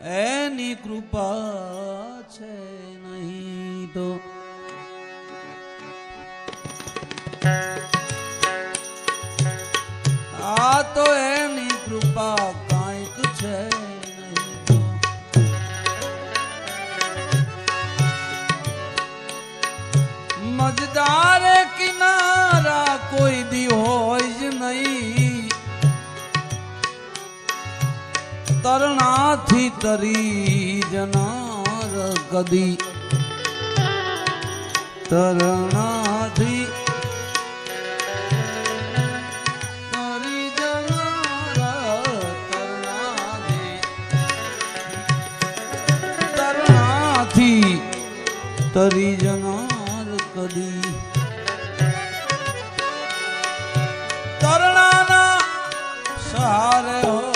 એની કૃપા છે નહીં તો. આ તો એની કૃપા કાંઈક છે મજદાર તરણાથી તરી જનાર કદી તરણાથી તરણાથી તરી જનાર કદી તરણાના સહારે હોય